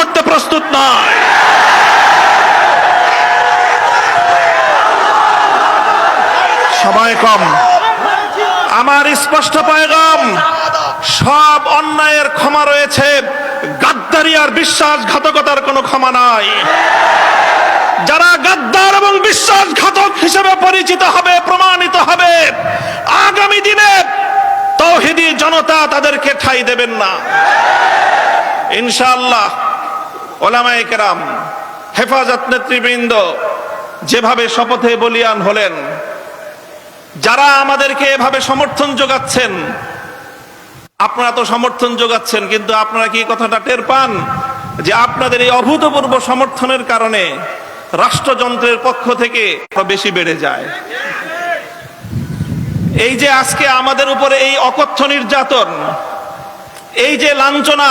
করতে প্রস্তুত নয়। সময় কম। আমার স্পষ্ট পয়গাম, সব অন্যায়ের ক্ষমা রয়েছে। গাদ্দারি আর বিশ্বাসঘাতকতার কোনো ক্ষমা নাই। যারা গাদ্দার এবং বিশ্বাসঘাতক হিসেবে পরিচিত হবে, প্রমাণিত হবে, আগামী দিনে তৌহিদি জনতা তাদেরকে ঠাই দেবেন না। ইনশাআল্লাহ। ওলামায়ে কেরাম, হেফাজত নেতৃবৃন্দ যেভাবে শপথে বলিয়ান হলেন, যারা আমাদেরকে এভাবে সমর্থন যোগাচ্ছেন, আপনারা তো সমর্থন যোগাচ্ছেন, কিন্তু আপনারা কি কথাটা টের পান? যে আপনাদের এই অভূতপূর্ব সমর্থনের কারণে রাষ্ট্রযন্ত্রের পক্ষ থেকে বেশি বেড়ে যায়। এই যে আজকে আমাদের উপরে এই অকথ্য নির্যাতন, এই যে লাঞ্ছনা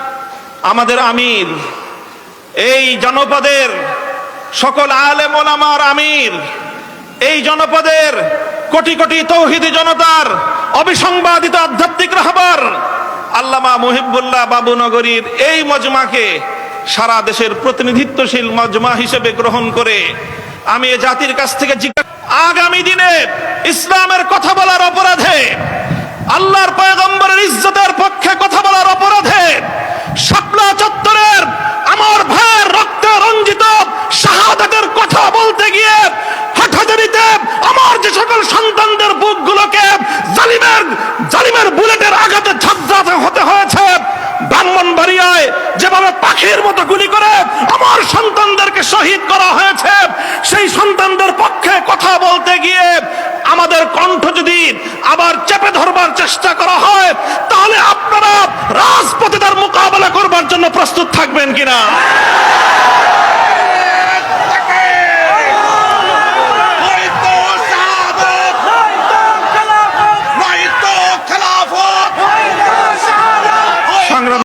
আমাদের আমির, এই জনপদের সকল আলেম ওলামার আমির, এই জনপদের কোটি কোটি তৌহিদি জনতার অবিসংবাদিত আধ্যাত্মিক রাহবার আল্লামা মুহিবুল্লাহ বাবুনগরীর এই মজমাকে সারা দেশের প্রতিনিধিত্বশীল মজমা হিসেবে গ্রহণ করে আমি এ জাতির কাছ থেকে আগামী দিনে ইসলামের কথা বলার অপরাধে আল্লাহর পয়গম্বরের ইজ্জতের পক্ষে কথা বলার অপরাধে শাপলা চত্বরের আমার ভাইয়ের রক্তে রঞ্জিত শাহাদাতের কথা বলতে গিয়ে হাটহাজারিতে আমার যে সকল সন্তানদের বুকগুলোকে জালিমের জালিমের বুলেটের আঘাতে ঝাঁঝরাতে হতে হয়েছে ব্রাহ্মণবাড়িয়ায় যেভাবে মতো গুলি করে আমার সন্তানদেরকে শহীদ করা হয়েছে। সেই সন্তানদের পক্ষে কথা বলতে গিয়ে আমাদের কণ্ঠ যদি আবার চেপে ধরবার চেষ্টা করা হয়, তাহলে আপনারা রাজপথে তার মোকাবেলা করবার জন্য প্রস্তুত থাকবেন কিনা?